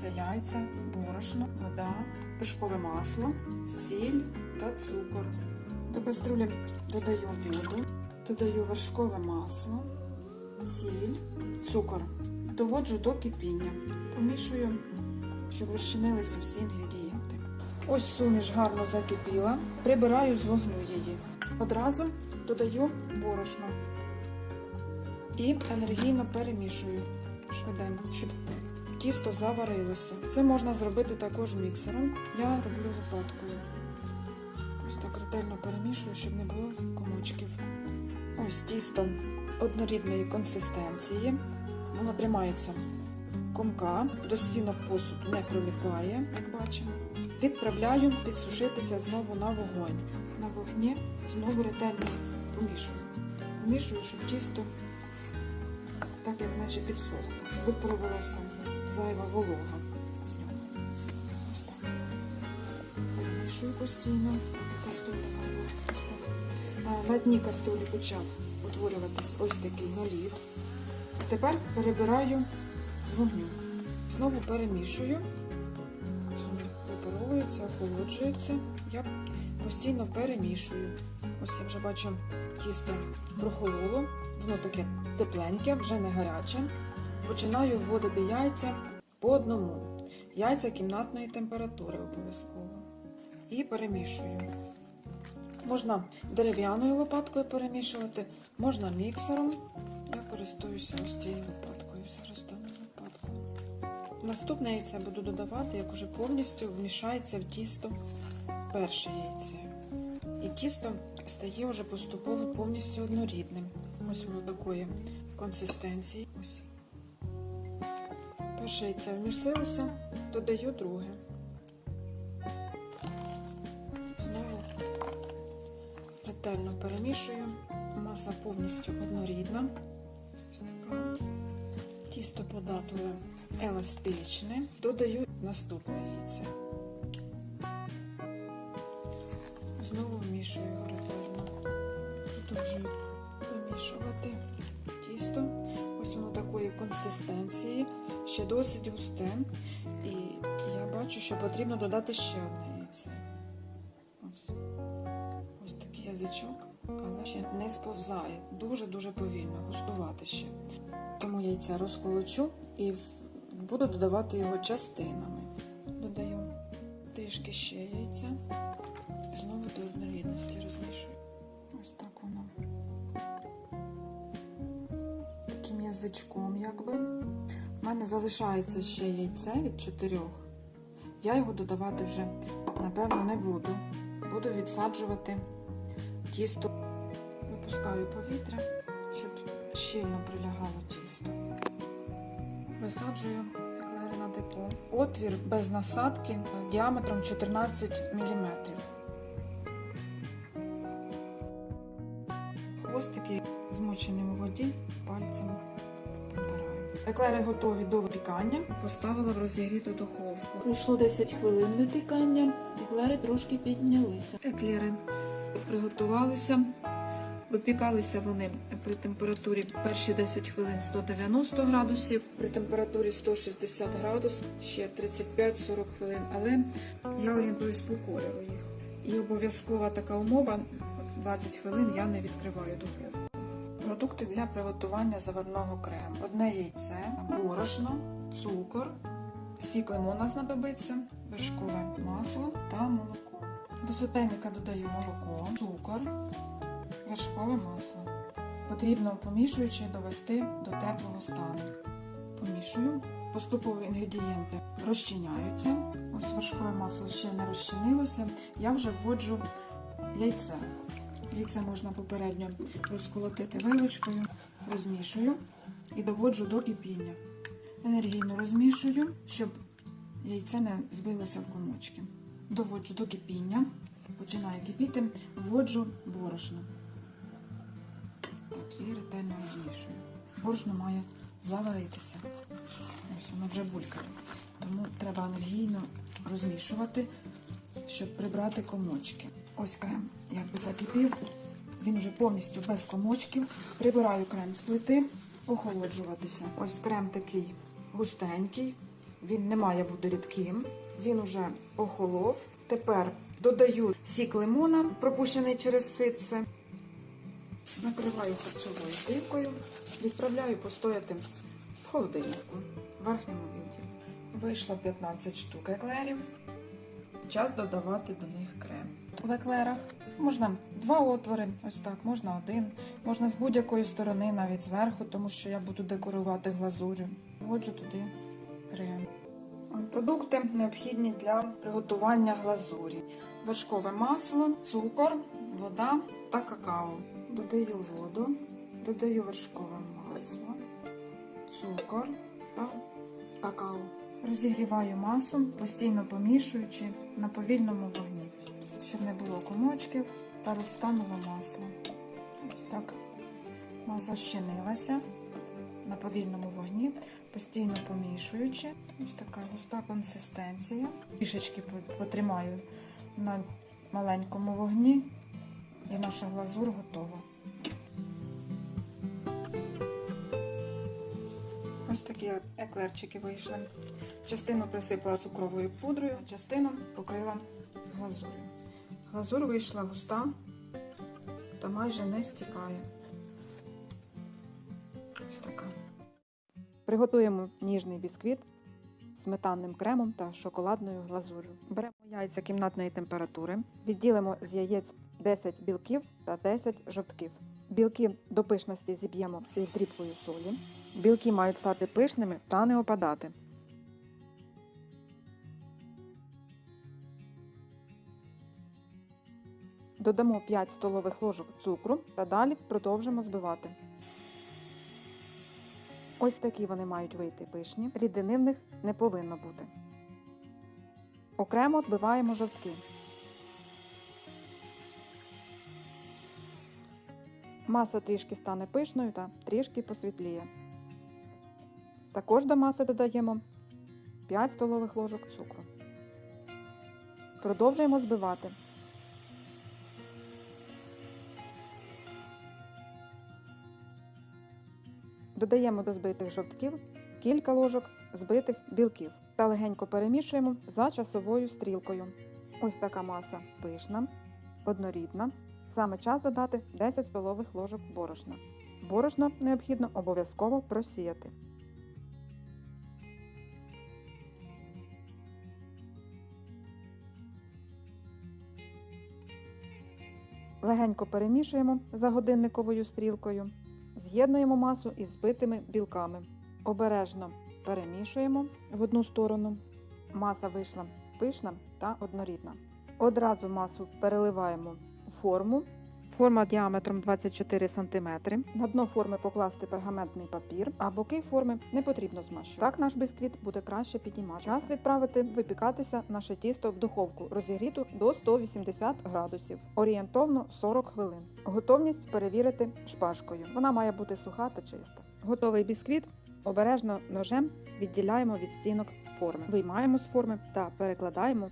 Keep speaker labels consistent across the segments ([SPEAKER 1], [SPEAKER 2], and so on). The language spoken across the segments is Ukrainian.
[SPEAKER 1] Це яйця, борошно, вода, пишкове масло, сіль та цукор. До каструлі додаю воду, додаю вершкове масло, сіль, цукор. Доводжу до кипіння. Помішую, щоб розчинилися всі інгредієнти. Ось суміш гарно закипіла. Прибираю з вогню її. Одразу додаю борошно і енергійно перемішую швиденько, щоб тісто заварилося. Це можна зробити також міксером. Я роблю лопаткою. Ось так ретельно перемішую, щоб не було комочків. Ось тісто однорідної консистенції. Воно тримається комка, до стінок посуду не прилипає, як бачимо. Відправляю підсушитися знову на вогонь. На вогні знову ретельно помішую. Помішую, щоб тісто так як наче підсохло. Випарувалася зайва волога з нього. Ось так. Перемішую постійно. На дні каструлі почав утворюватись ось такий наліт. Тепер перебираю з вогню. Знову перемішую. Охолоджується. Я постійно перемішую. Ось я вже бачу, тісто прохололо, воно таке тепленьке, вже не гаряче. Починаю вводити яйця по одному. Яйця кімнатної температури обов'язково. І перемішую. Можна дерев'яною лопаткою перемішувати, можна міксером. Я користуюся ось цією лопаткою. Наступне яйце буду додавати, як уже повністю вмішається в тісто перше яйце. І тісто стає вже поступово повністю однорідним. Ось воно такої консистенції. Перше яйце вмісилося, додаю друге. Знову ретельно перемішую. Маса повністю однорідна. Тісто податливе еластичне. Додаю наступне яйце. Знову вмішую його ретельно. Продовжую вимішувати тісто. Ось воно такої консистенції, ще досить густе. І я бачу, що потрібно додати ще одне яйце. Ось, ось такий язичок, але ще не сповзає. Дуже-дуже повільно, густувати ще. Тому яйця розколочу і буду додавати його частинами. Додаю трішки ще яйця. Знову до однорідності розмішую. Ось так воно. Таким язичком, якби. У мене залишається ще яйце від чотирьох. Я його додавати вже, напевно, не буду. Буду відсаджувати тісто. Випускаю повітря, щоб щільно прилягало. Висаджую еклери на деко. Отвір без насадки діаметром 14 мм. Хвостики змочені у воді пальцем прибираю. Еклери готові до випікання. Поставила в розігріту духовку.
[SPEAKER 2] Пройшло 10 хвилин випікання, еклери трошки піднялися.
[SPEAKER 1] Еклери приготувалися. Випікалися вони при температурі перші 10 хвилин 190 градусів, при температурі 160 градусів ще 35-40 хвилин. Але я орієнтуюсь по кольору їх. І обов'язкова така умова 20 хвилин я не відкриваю духовку. Продукти для приготування заварного крему. Одне яйце, борошно, цукор, сік лимона знадобиться, вершкове масло та молоко. До сотейника додаю молоко, цукор, вершкове масло. Потрібно помішуючи довести до теплого стану. Помішую. Поступово інгредієнти розчиняються. Ось вершкове масло ще не розчинилося. Я вже вводжу яйце. Яйце можна попередньо розколотити вилочкою, розмішую і доводжу до кипіння. Енергійно розмішую, щоб яйце не збилося в комочки. Доводжу до кипіння, починає кипіти, вводжу борошно. І ретельно розмішую. Борошно має заваритися. Ось воно вже булькає. Тому треба енергійно розмішувати, щоб прибрати комочки. Ось крем якби закипів. Він вже повністю без комочків. Прибираю крем з плити, охолоджуватися. Ось крем такий густенький,
[SPEAKER 3] Він не має бути рідким. Він уже охолов. Тепер додаю сік лимона, пропущений через ситце. Накриваю харчовою плівкою, відправляю постояти в холодильнику в верхньому віді. Вийшло 15 штук еклерів. Час додавати до них крем. В еклерах можна два отвори, ось так, можна один, можна з будь-якої сторони, навіть зверху, тому що я буду декорувати глазурю. Вводжу туди крем. Продукти необхідні для приготування глазурі. Вершкове масло, цукор, вода та какао. Додаю воду, додаю вершкове масло, цукор та какао. Розігріваю масу, постійно помішуючи на повільному вогні, щоб не було комочків та розтануло масло. Ось так маса щинилася на повільному вогні, постійно помішуючи. Ось така густа консистенція. Трішечки потримаю на маленькому вогні, і наша глазур готова. Ось такі еклерчики вийшли. Частину присипала цукровою пудрою, частину покрила глазур'ю. Глазур вийшла густа та майже не стікає. Ось така.
[SPEAKER 1] Приготуємо ніжний бісквіт сметанним кремом та шоколадною глазур'ю. Беремо яйця кімнатної температури, відділимо з яєць 10 білків та 10 жовтків. Білки до пишності зіб'ємо із дрібкою солі. Білки мають стати пишними та не опадати. Додамо 5 столових ложок цукру та далі продовжимо збивати. Ось такі вони мають вийти пишні, рідини в них не повинно бути. Окремо збиваємо жовтки. Маса трішки стане пишною та трішки посвітліє. Також до маси додаємо 5 столових ложок цукру. Продовжуємо збивати. Додаємо до збитих жовтків кілька ложок збитих білків та легенько перемішуємо за часовою стрілкою. Ось така маса пишна, однорідна. Саме час додати 10 столових ложок борошна. Борошно необхідно обов'язково просіяти. Легенько перемішуємо за годинниковою стрілкою. З'єднуємо масу із збитими білками. Обережно перемішуємо в одну сторону. Маса вийшла пишна та однорідна. Одразу масу переливаємо форму. Форма діаметром 24 см. На дно форми покласти пергаментний папір, а боки форми не потрібно змащувати. Так наш бісквіт буде краще підніматися. Час відправити випікатися наше тісто в духовку, розігріту до 180 градусів, орієнтовно 40 хвилин. Готовність перевірити шпажкою. Вона має бути суха та чиста. Готовий бісквіт обережно ножем відділяємо від стінок форми. Виймаємо з форми та перекладаємо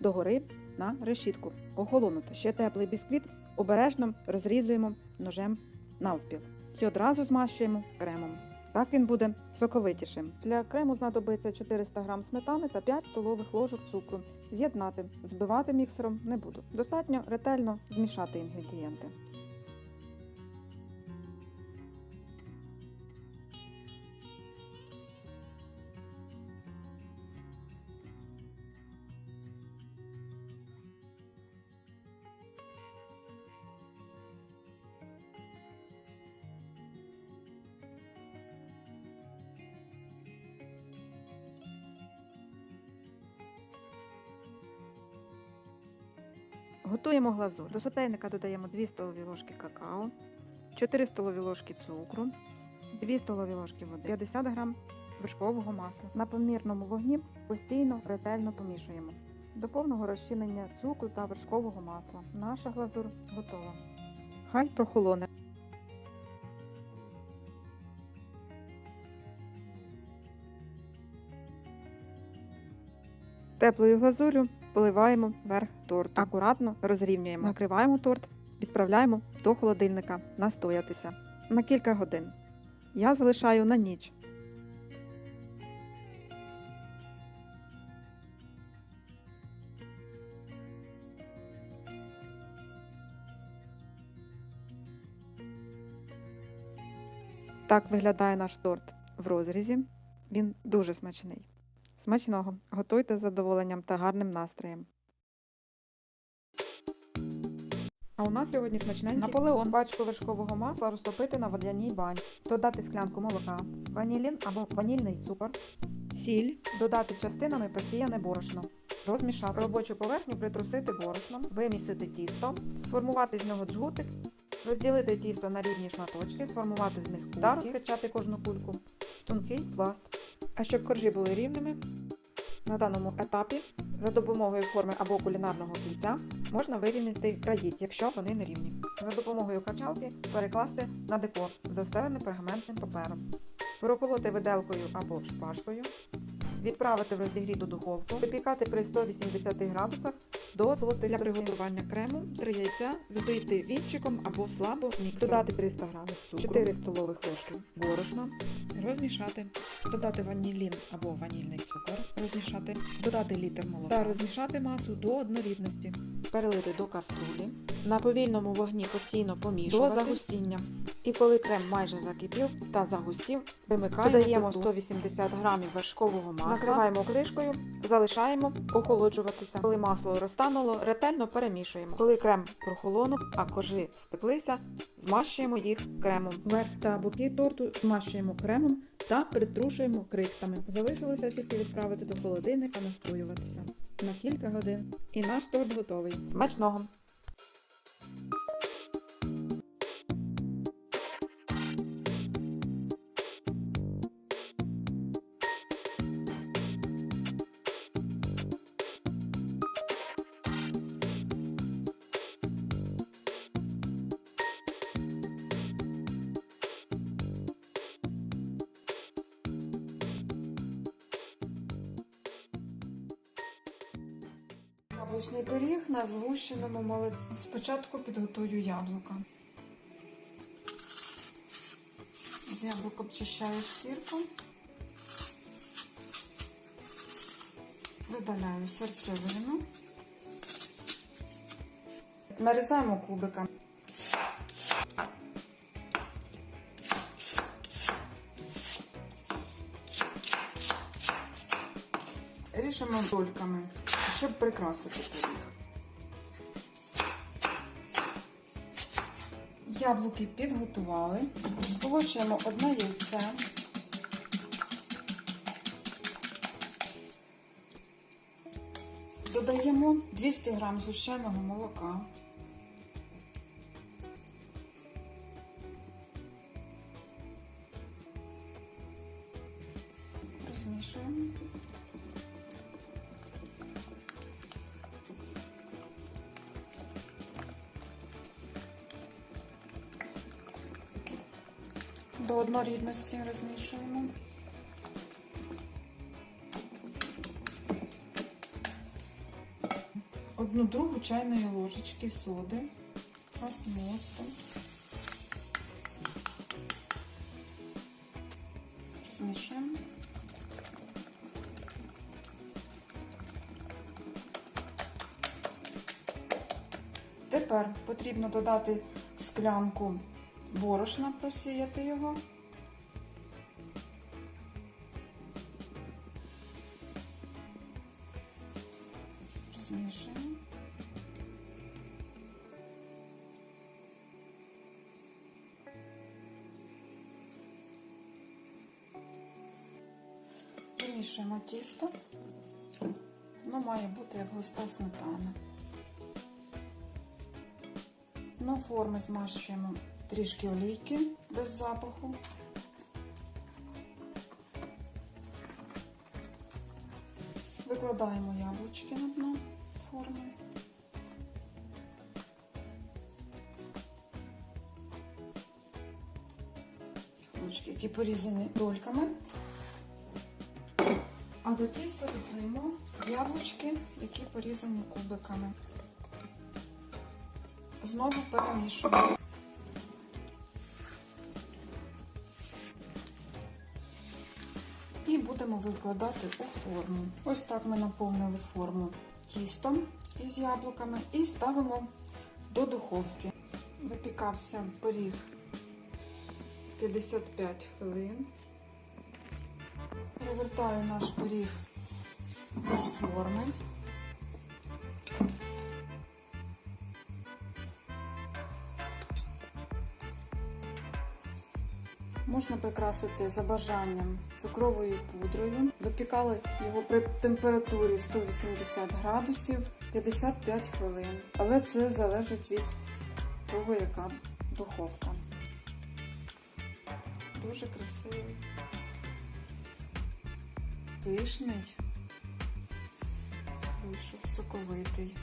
[SPEAKER 1] догори на решітку. Охолонути ще теплий бісквіт обережно розрізуємо ножем навпіл і одразу змащуємо кремом. Так він буде соковитішим. Для крему знадобиться 400 г сметани та 5 столових ложок цукру. З'єднати, збивати міксером не буду. Достатньо ретельно змішати інгредієнти. Готуємо глазур. До сотейника додаємо 2 столові ложки какао, 4 столові ложки цукру, 2 столові ложки води, 50 г вершкового масла. На помірному вогні постійно ретельно помішуємо. До повного розчинення цукру та вершкового масла. Наша глазур готова. Хай прохолоне. Теплою глазурю поливаємо верх торту. Акуратно розрівнюємо, накриваємо торт, відправляємо до холодильника настоятися на кілька годин. Я залишаю на ніч.
[SPEAKER 4] Так виглядає наш торт в розрізі. Він дуже смачний. Смачного! Готуйте з задоволенням та гарним настроєм. А у нас сьогодні смачненький Наполеон. Пачку вершкового масла розтопити на водяній бані. Додати склянку молока, ванілін або ванільний цукор, сіль, додати частинами просіяне борошно. Розмішати робочу поверхню, притрусити борошном, вимісити тісто, сформувати з нього джгутик, розділити тісто на рівні шматочки, сформувати з них кульки та розкачати кожну кульку в тонкий пласт. А щоб коржі були рівними, на даному етапі за допомогою форми або кулінарного кільця можна вирівняти краї, якщо вони не рівні. За допомогою качалки перекласти на декор, застелений пергаментним папером. Проколоти виделкою або шпажкою, відправити в розігріту духовку, випікати при 180 градусах до золотистості.
[SPEAKER 1] Для приготування крему 3 яйця збити вінчиком або слабо міксером.
[SPEAKER 4] Додати 300 г цукру, 4 столових ложки борошна,
[SPEAKER 1] розмішати, додати ванілін або ванільний цукор, розмішати, додати літр молока.
[SPEAKER 4] Та
[SPEAKER 1] розмішати масу до однорідності.
[SPEAKER 4] перелити до каструлі, на повільному вогні постійно помішувати
[SPEAKER 1] До загустіння.
[SPEAKER 4] І коли крем майже закипів та загустів, вимикаємо, додаємо 180 грамів вершкового масла, накриваємо кришкою, залишаємо охолоджуватися. Коли масло розтануло, ретельно перемішуємо. Коли крем прохолонув, а коржі спеклися, змащуємо їх кремом.
[SPEAKER 1] Верх та боки торту змащуємо кремом та притрушуємо крихтами. Залишилося тільки відправити до холодильника настоюватися на кілька годин. І наш торт готовий.
[SPEAKER 4] Смачного!
[SPEAKER 1] Яблучний пиріг на згущеному молоці. Спочатку підготую яблука. З яблук обчищаю шкірку. Видаляю серцевину. Нарізаємо кубиками. Ріжемо дольками, щоб прикрасити пиріг. Яблуки підготували. Сполочуємо одне яйце. Додаємо 200 г згущеного молока. До однорідності розмішуємо. Одну другу чайної ложечки соди, осмосту. Розмішуємо. Тепер потрібно додати склянку борошна, просіяти його. Розмішуємо. Вимішуємо тісто. Воно має бути як густа сметана. На форми змащуємо трішки олійки без запаху. Викладаємо яблучки на дно форми. Ручки, які порізані дольками. А до тіста додаємо яблучки, які порізані кубиками. Знову перемішуємо. І будемо викладати у форму. Ось так ми наповнили форму тістом із яблуками і ставимо до духовки. Випікався пиріг 55 хвилин. Перевертаю наш пиріг з форми. Можна прикрасити за бажанням цукровою пудрою. Випікали його при температурі 180 градусів 55 хвилин. Але це залежить від того, яка духовка. Дуже красивий. Пишний. Вийшов соковитий.